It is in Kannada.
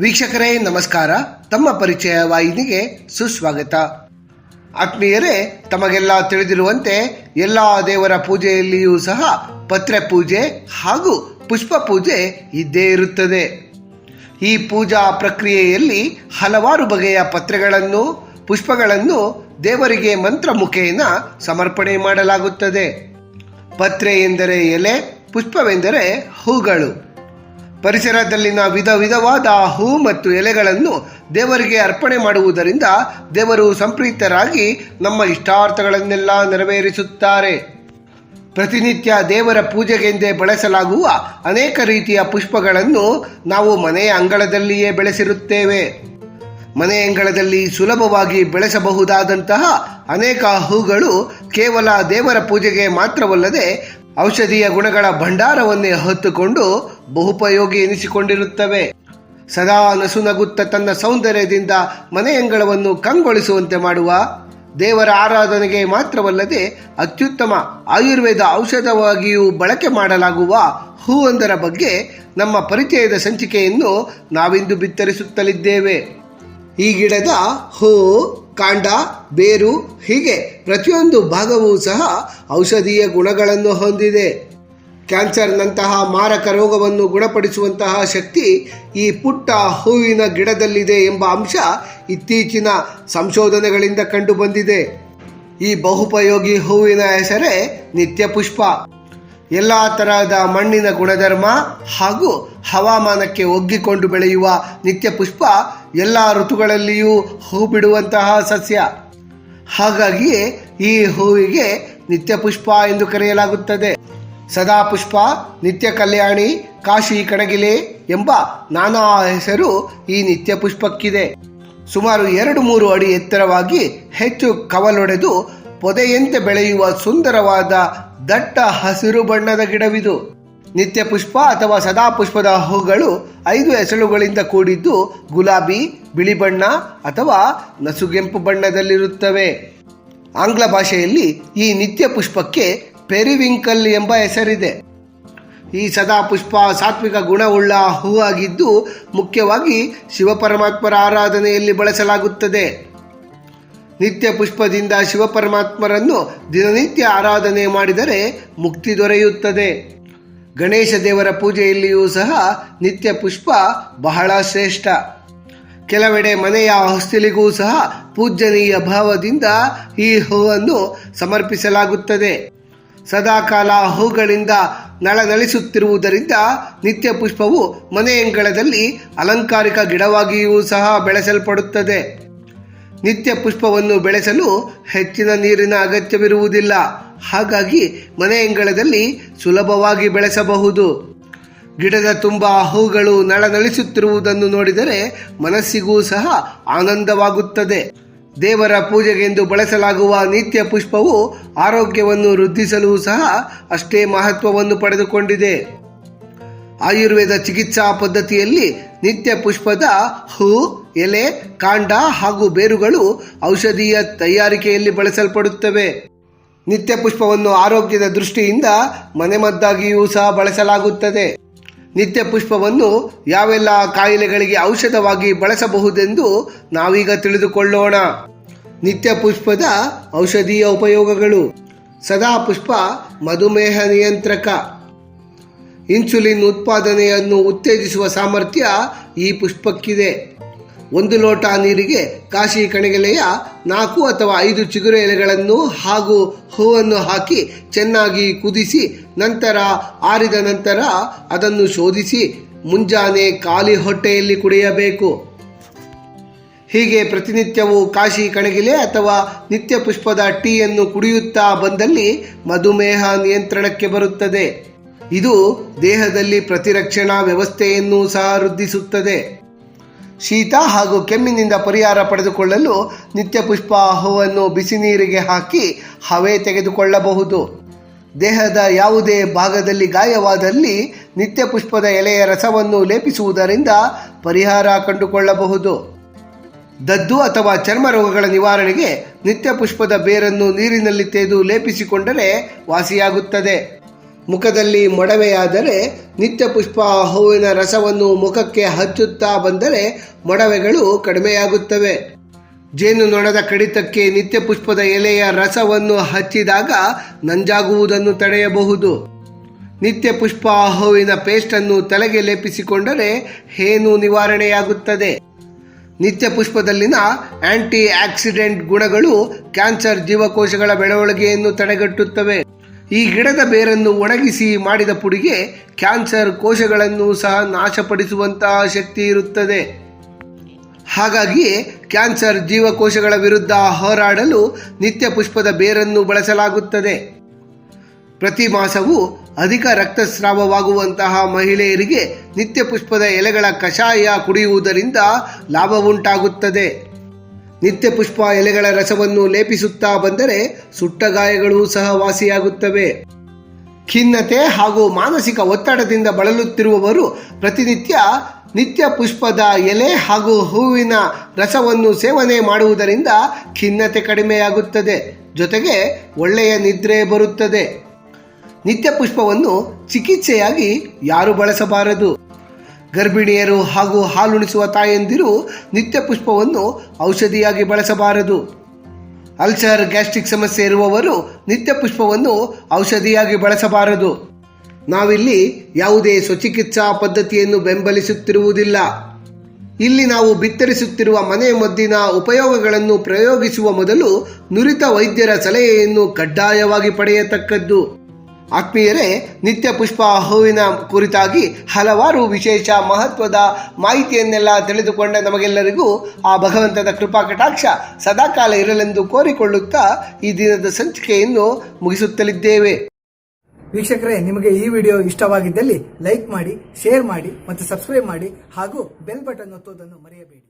ವೀಕ್ಷಕರೇ, ನಮಸ್ಕಾರ. ತಮ್ಮ ಪರಿಚಯ ವಾಹಿನಿಗೆ ಸುಸ್ವಾಗತ. ಆತ್ಮೀಯರೇ, ತಮಗೆಲ್ಲ ತಿಳಿದಿರುವಂತೆ ಎಲ್ಲ ದೇವರ ಪೂಜೆಯಲ್ಲಿಯೂ ಸಹ ಪತ್ರೆ ಪೂಜೆ ಹಾಗೂ ಪುಷ್ಪ ಪೂಜೆ ಇದ್ದೇ ಇರುತ್ತದೆ. ಈ ಪೂಜಾ ಪ್ರಕ್ರಿಯೆಯಲ್ಲಿ ಹಲವಾರು ಬಗೆಯ ಪತ್ರೆಗಳನ್ನು, ಪುಷ್ಪಗಳನ್ನು ದೇವರಿಗೆ ಮಂತ್ರ ಮುಖೇನ ಸಮರ್ಪಣೆ ಮಾಡಲಾಗುತ್ತದೆ. ಪತ್ರೆ ಎಂದರೆ ಎಲೆ, ಪುಷ್ಪವೆಂದರೆ ಹೂಗಳು. ಪರಿಸರದಲ್ಲಿನ ವಿಧ ವಿಧವಾದ ಹೂ ಮತ್ತು ಎಲೆಗಳನ್ನು ದೇವರಿಗೆ ಅರ್ಪಣೆ ಮಾಡುವುದರಿಂದ ದೇವರು ಸಂಪ್ರೀತರಾಗಿ ನಮ್ಮ ಇಷ್ಟಾರ್ಥಗಳನ್ನೆಲ್ಲ ನೆರವೇರಿಸುತ್ತಾರೆ. ಪ್ರತಿನಿತ್ಯ ದೇವರ ಪೂಜೆಗೆಂದೇ ಬಳಸಲಾಗುವ ಅನೇಕ ರೀತಿಯ ಪುಷ್ಪಗಳನ್ನು ನಾವು ಮನೆಯ ಅಂಗಳದಲ್ಲಿಯೇ ಬೆಳೆಸಿರುತ್ತೇವೆ. ಮನೆಯ ಅಂಗಳದಲ್ಲಿ ಸುಲಭವಾಗಿ ಬೆಳೆಸಬಹುದಾದಂತಹ ಅನೇಕ ಹೂಗಳು ಕೇವಲ ದೇವರ ಪೂಜೆಗೆ ಮಾತ್ರವಲ್ಲದೆ ಔಷಧೀಯ ಗುಣಗಳ ಭಂಡಾರವನ್ನೇ ಹೊತ್ತುಕೊಂಡು ಬಹುಪಯೋಗಿ ಎನಿಸಿಕೊಂಡಿರುತ್ತವೆ. ಸದಾ ನಸುನಗುತ್ತ ತನ್ನ ಸೌಂದರ್ಯದಿಂದ ಮನೆಯಂಗಳವನ್ನು ಕಂಗೊಳಿಸುವಂತೆ ಮಾಡುವ ದೇವರ ಆರಾಧನೆಗೆ ಮಾತ್ರವಲ್ಲದೆ ಅತ್ಯುತ್ತಮ ಆಯುರ್ವೇದ ಔಷಧವಾಗಿಯೂ ಬಳಕೆ ಮಾಡಲಾಗುವ ಹೂವೊಂದರ ಬಗ್ಗೆ ನಮ್ಮ ಪರಿಚಯದ ಸಂಚಿಕೆಯನ್ನು ನಾವಿಂದು ಬಿತ್ತರಿಸುತ್ತಲಿದ್ದೇವೆ. ಈ ಗಿಡದ ಹೂ ಕಾಂಡ, ಬೇರು ಹೀಗೆ ಪ್ರತಿಯೊಂದು ಭಾಗವೂ ಸಹ ಔಷಧೀಯ ಗುಣಗಳನ್ನು ಹೊಂದಿದೆ. ಕ್ಯಾನ್ಸರ್ನಂತಹ ಮಾರಕ ರೋಗವನ್ನು ಗುಣಪಡಿಸುವಂತಹ ಶಕ್ತಿ ಈ ಪುಟ್ಟ ಹೂವಿನ ಗಿಡದಲ್ಲಿದೆ ಎಂಬ ಅಂಶ ಇತ್ತೀಚಿನ ಸಂಶೋಧನೆಗಳಿಂದ ಕಂಡುಬಂದಿದೆ. ಈ ಬಹುಪಯೋಗಿ ಹೂವಿನ ಹೆಸರೇ ನಿತ್ಯ ಪುಷ್ಪ ಎಲ್ಲ ತರಹದ ಮಣ್ಣಿನ ಗುಣಧರ್ಮ ಹಾಗೂ ಹವಾಮಾನಕ್ಕೆ ಒಗ್ಗಿಕೊಂಡು ಬೆಳೆಯುವ ನಿತ್ಯ ಪುಷ್ಪ ಎಲ್ಲ ಋತುಗಳಲ್ಲಿಯೂ ಹೂ ಬಿಡುವಂತಹ ಸಸ್ಯ. ಹಾಗಾಗಿಯೇ ಈ ಹೂವಿಗೆ ನಿತ್ಯ ಪುಷ್ಪ ಎಂದು ಕರೆಯಲಾಗುತ್ತದೆ. ಸದಾ ಪುಷ್ಪ, ನಿತ್ಯ ಕಲ್ಯಾಣಿ, ಕಾಶಿ ಕಣಗಿಲೆ ಎಂಬ ನಾನಾ ಹೆಸರು ಈ ನಿತ್ಯ ಪುಷ್ಪಕ್ಕಿದೆ. ಸುಮಾರು ಎರಡು ಮೂರು ಅಡಿ ಎತ್ತರವಾಗಿ ಹೆಚ್ಚು ಕವಲೊಡೆದು ಪೊದೆಯಂತೆ ಬೆಳೆಯುವ ಸುಂದರವಾದ ದಟ್ಟ ಹಸಿರು ಬಣ್ಣದ ಗಿಡವಿದು. ನಿತ್ಯ ಪುಷ್ಪ ಅಥವಾ ಸದಾ ಪುಷ್ಪದ ಹೂಗಳು ಐದು ಎಸಳುಗಳಿಂದ ಕೂಡಿದ್ದು ಗುಲಾಬಿ, ಬಿಳಿ ಬಣ್ಣ ಅಥವಾ ನಸುಗೆಂಪು ಬಣ್ಣದಲ್ಲಿರುತ್ತವೆ. ಆಂಗ್ಲ ಭಾಷೆಯಲ್ಲಿ ಈ ನಿತ್ಯ ಪುಷ್ಪಕ್ಕೆ ಪೆರಿವಿಂಕಲ್ ಎಂಬ ಹೆಸರಿದೆ. ಈ ಸದಾ ಪುಷ್ಪ ಸಾತ್ವಿಕ ಗುಣವುಳ್ಳ ಹೂವಾಗಿದ್ದು ಮುಖ್ಯವಾಗಿ ಶಿವಪರಮಾತ್ಮರ ಆರಾಧನೆಯಲ್ಲಿ ಬಳಸಲಾಗುತ್ತದೆ. ನಿತ್ಯ ಪುಷ್ಪದಿಂದ ಶಿವಪರಮಾತ್ಮರನ್ನು ದಿನನಿತ್ಯ ಆರಾಧನೆ ಮಾಡಿದರೆ ಮುಕ್ತಿ ದೊರೆಯುತ್ತದೆ. ಗಣೇಶ ದೇವರ ಪೂಜೆಯಲ್ಲಿಯೂ ಸಹ ನಿತ್ಯ ಪುಷ್ಪ ಬಹಳ ಶ್ರೇಷ್ಠ. ಕೆಲವೆಡೆ ಮನೆಯ ಹೊಸ್ತಿಲಿಗೂ ಸಹ ಪೂಜನೀಯ ಭಾವದಿಂದ ಈ ಹೂವನ್ನು ಸಮರ್ಪಿಸಲಾಗುತ್ತದೆ. ಸದಾಕಾಲ ಹೂಗಳಿಂದ ನಳನಳಿಸುತ್ತಿರುವುದರಿಂದ ನಿತ್ಯ ಪುಷ್ಪವು ಮನೆಯಂಗಳದಲ್ಲಿ ಅಲಂಕಾರಿಕ ಗಿಡವಾಗಿಯೂ ಸಹ ಬೆಳೆಸಲ್ಪಡುತ್ತದೆ. ನಿತ್ಯ ಪುಷ್ಪವನ್ನು ಬೆಳೆಸಲು ಹೆಚ್ಚಿನ ನೀರಿನ ಅಗತ್ಯವಿರುವುದಿಲ್ಲ. ಹಾಗಾಗಿ ಮನೆಯಂಗಳದಲ್ಲಿ ಸುಲಭವಾಗಿ ಬೆಳೆಸಬಹುದು. ಗಿಡದ ತುಂಬ ಹೂಗಳು ನಳನಳಿಸುತ್ತಿರುವುದನ್ನು ನೋಡಿದರೆ ಮನಸ್ಸಿಗೂ ಸಹ ಆನಂದವಾಗುತ್ತದೆ. ದೇವರ ಪೂಜೆಗೆಂದು ಬಳಸಲಾಗುವ ನಿತ್ಯ ಪುಷ್ಪವು ಆರೋಗ್ಯವನ್ನು ವೃದ್ಧಿಸಲು ಸಹ ಅಷ್ಟೇ ಮಹತ್ವವನ್ನು ಪಡೆದುಕೊಂಡಿದೆ. ಆಯುರ್ವೇದ ಚಿಕಿತ್ಸಾ ಪದ್ಧತಿಯಲ್ಲಿ ನಿತ್ಯ ಪುಷ್ಪದ ಹೂ ಎಲೆ, ಕಾಂಡ ಹಾಗೂ ಬೇರುಗಳು ಔಷಧೀಯ ತಯಾರಿಕೆಯಲ್ಲಿ ಬಳಸಲ್ಪಡುತ್ತವೆ. ನಿತ್ಯ ಪುಷ್ಪವನ್ನು ಆರೋಗ್ಯದ ದೃಷ್ಟಿಯಿಂದ ಮನೆಮದ್ದಾಗಿಯೂ ಸಹ ಬಳಸಲಾಗುತ್ತದೆ. ನಿತ್ಯ ಪುಷ್ಪವನ್ನು ಯಾವೆಲ್ಲ ಕಾಯಿಲೆಗಳಿಗೆ ಔಷಧವಾಗಿ ಬಳಸಬಹುದೆಂದು ನಾವೀಗ ತಿಳಿದುಕೊಳ್ಳೋಣ. ನಿತ್ಯ ಪುಷ್ಪದ ಔಷಧೀಯ ಉಪಯೋಗಗಳು. ಸದಾ ಪುಷ್ಪ ಮಧುಮೇಹ ನಿಯಂತ್ರಕ. ಇನ್ಸುಲಿನ್ ಉತ್ಪಾದನೆಯನ್ನು ಉತ್ತೇಜಿಸುವ ಸಾಮರ್ಥ್ಯ ಈ ಪುಷ್ಪಕ್ಕಿದೆ. ಒಂದು ಲೋಟ ನೀರಿಗೆ ಕಾಶಿ ಕಣಗಿಲೆಯ ನಾಲ್ಕು ಅಥವಾ ಐದು ಚಿಗುರು ಎಲೆಗಳನ್ನು ಹಾಗೂ ಹೂವನ್ನು ಹಾಕಿ ಚೆನ್ನಾಗಿ ಕುದಿಸಿ ನಂತರ ಆರಿದ ನಂತರ ಅದನ್ನು ಶೋಧಿಸಿ ಮುಂಜಾನೆ ಖಾಲಿ ಹೊಟ್ಟೆಯಲ್ಲಿ ಕುಡಿಯಬೇಕು. ಹೀಗೆ ಪ್ರತಿನಿತ್ಯವೂ ಕಾಶಿ ಕಣಗಿಲೆ ಅಥವಾ ನಿತ್ಯ ಪುಷ್ಪದ ಟೀಯನ್ನು ಕುಡಿಯುತ್ತಾ ಬಂದಲ್ಲಿ ಮಧುಮೇಹ ನಿಯಂತ್ರಣಕ್ಕೆ ಬರುತ್ತದೆ. ಇದು ದೇಹದಲ್ಲಿ ಪ್ರತಿರಕ್ಷಣಾ ವ್ಯವಸ್ಥೆಯನ್ನು ಸಹ ವೃದ್ಧಿಸುತ್ತದೆ. ಶೀತ ಹಾಗೂ ಕೆಮ್ಮಿನಿಂದ ಪರಿಹಾರ ಪಡೆದುಕೊಳ್ಳಲು ನಿತ್ಯ ಪುಷ್ಪ ಹೂವನ್ನು ಬಿಸಿ ನೀರಿಗೆ ಹಾಕಿ ಹವೆ ತೆಗೆದುಕೊಳ್ಳಬಹುದು. ದೇಹದ ಯಾವುದೇ ಭಾಗದಲ್ಲಿ ಗಾಯವಾದಲ್ಲಿ ನಿತ್ಯ ಪುಷ್ಪದ ಎಲೆಯ ರಸವನ್ನು ಲೇಪಿಸುವುದರಿಂದ ಪರಿಹಾರ ಕಂಡುಕೊಳ್ಳಬಹುದು. ದದ್ದು ಅಥವಾ ಚರ್ಮ ರೋಗಗಳ ನಿವಾರಣೆಗೆ ನಿತ್ಯ ಪುಷ್ಪದ ಬೇರನ್ನು ನೀರಿನಲ್ಲಿ ತೆಗೆದು ಲೇಪಿಸಿಕೊಂಡರೆ ವಾಸಿಯಾಗುತ್ತದೆ. ಮುಖದಲ್ಲಿ ಮೊಡವೆಯಾದರೆ ನಿತ್ಯ ಪುಷ್ಪ ಹೂವಿನ ರಸವನ್ನು ಮುಖಕ್ಕೆ ಹಚ್ಚುತ್ತಾ ಬಂದರೆ ಮೊಡವೆಗಳು ಕಡಿಮೆಯಾಗುತ್ತವೆ. ಜೇನು ನೊಣದ ಕಡಿತಕ್ಕೆ ನಿತ್ಯ ಪುಷ್ಪದ ಎಲೆಯ ರಸವನ್ನು ಹಚ್ಚಿದಾಗ ನಂಜಾಗುವುದನ್ನು ತಡೆಯಬಹುದು. ನಿತ್ಯ ಪುಷ್ಪ ಹೂವಿನ ಪೇಸ್ಟನ್ನು ತಲೆಗೆ ಲೇಪಿಸಿಕೊಂಡರೆ ಹೇನು ನಿವಾರಣೆಯಾಗುತ್ತದೆ. ನಿತ್ಯ ಪುಷ್ಪದಲ್ಲಿನ ಆಂಟಿ ಆಕ್ಸಿಡೆಂಟ್ ಗುಣಗಳು ಕ್ಯಾನ್ಸರ್ ಜೀವಕೋಶಗಳ ಬೆಳವಣಿಗೆಯನ್ನು ತಡೆಗಟ್ಟುತ್ತವೆ. ಈ ಗಿಡದ ಬೇರನ್ನು ಒಣಗಿಸಿ ಮಾಡಿದ ಪುಡಿಗೆ ಕ್ಯಾನ್ಸರ್ ಕೋಶಗಳನ್ನು ಸಹ ನಾಶಪಡಿಸುವಂತಹ ಶಕ್ತಿ ಇರುತ್ತದೆ. ಹಾಗಾಗಿ ಕ್ಯಾನ್ಸರ್ ಜೀವಕೋಶಗಳ ವಿರುದ್ಧ ಹೋರಾಡಲು ನಿತ್ಯ ಪುಷ್ಪದ ಬೇರನ್ನು ಬಳಸಲಾಗುತ್ತದೆ. ಪ್ರತಿ ಮಾಸವೂ ಅಧಿಕ ರಕ್ತಸ್ರಾವವಾಗುವಂತಹ ಮಹಿಳೆಯರಿಗೆ ನಿತ್ಯ ಪುಷ್ಪದ ಎಲೆಗಳ ಕಷಾಯ ಕುಡಿಯುವುದರಿಂದ ಲಾಭವುಂಟಾಗುತ್ತದೆ. ನಿತ್ಯ ಪುಷ್ಪ ಎಲೆಗಳ ರಸವನ್ನು ಲೇಪಿಸುತ್ತಾ ಬಂದರೆ ಸುಟ್ಟ ಗಾಯಗಳು ಸಹ ವಾಸಿಯಾಗುತ್ತವೆ. ಖಿನ್ನತೆ ಹಾಗೂ ಮಾನಸಿಕ ಒತ್ತಡದಿಂದ ಬಳಲುತ್ತಿರುವವರು ಪ್ರತಿನಿತ್ಯ ನಿತ್ಯ ಪುಷ್ಪದ ಎಲೆ ಹಾಗೂ ಹೂವಿನ ರಸವನ್ನು ಸೇವನೆ ಮಾಡುವುದರಿಂದ ಖಿನ್ನತೆ ಕಡಿಮೆಯಾಗುತ್ತದೆ. ಜೊತೆಗೆ ಒಳ್ಳೆಯ ನಿದ್ರೆ ಬರುತ್ತದೆ. ನಿತ್ಯ ಪುಷ್ಪವನ್ನು ಚಿಕಿತ್ಸೆಯಾಗಿ ಯಾರು ಬಳಸಬಾರದು. ಗರ್ಭಿಣಿಯರು ಹಾಗೂ ಹಾಲುಣಿಸುವ ತಾಯಂದಿರು ನಿತ್ಯ ಪುಷ್ಪವನ್ನು ಔಷಧಿಯಾಗಿ ಬಳಸಬಾರದು. ಅಲ್ಸರ್ ಗ್ಯಾಸ್ಟ್ರಿಕ್ ಸಮಸ್ಯೆ ಇರುವವರು ನಿತ್ಯ ಪುಷ್ಪವನ್ನು ಔಷಧಿಯಾಗಿ ಬಳಸಬಾರದು. ನಾವಿಲ್ಲಿ ಯಾವುದೇ ಸ್ವಚಿಕಿತ್ಸಾ ಪದ್ಧತಿಯನ್ನು ಬೆಂಬಲಿಸುತ್ತಿರುವುದಿಲ್ಲ. ಇಲ್ಲಿ ನಾವು ಬಿತ್ತರಿಸುತ್ತಿರುವ ಮನೆ ಮದ್ದಿನ ಉಪಯೋಗಗಳನ್ನು ಪ್ರಯೋಗಿಸುವ ಮೊದಲು ನುರಿತ ವೈದ್ಯರ ಸಲಹೆಯನ್ನು ಕಡ್ಡಾಯವಾಗಿ ಪಡೆಯತಕ್ಕದ್ದು. ಆತ್ಮೀಯರೇ, ನಿತ್ಯ ಪುಷ್ಪ ಹೂವಿನ ಕುರಿತಾಗಿ ಹಲವಾರು ವಿಶೇಷ ಮಹತ್ವದ ಮಾಹಿತಿಯನ್ನೆಲ್ಲ ತಿಳಿದುಕೊಂಡ ನಮಗೆಲ್ಲರಿಗೂ ಆ ಭಗವಂತನ ಕೃಪಾ ಕಟಾಕ್ಷ ಸದಾಕಾಲ ಇರಲೆಂದು ಕೋರಿಕೊಳ್ಳುತ್ತಾ ಈ ದಿನದ ಸಂಚಿಕೆಯನ್ನು ಮುಗಿಸುತ್ತಲಿದ್ದೇವೆ. ವೀಕ್ಷಕರೇ, ನಿಮಗೆ ಈ ವಿಡಿಯೋ ಇಷ್ಟವಾಗಿದ್ದಲ್ಲಿ ಲೈಕ್ ಮಾಡಿ, ಶೇರ್ ಮಾಡಿ ಮತ್ತು ಸಬ್ಸ್ಕ್ರೈಬ್ ಮಾಡಿ ಹಾಗೂ ಬೆಲ್ ಬಟನ್ ಒತ್ತುವುದನ್ನು ಮರೆಯಬೇಡಿ.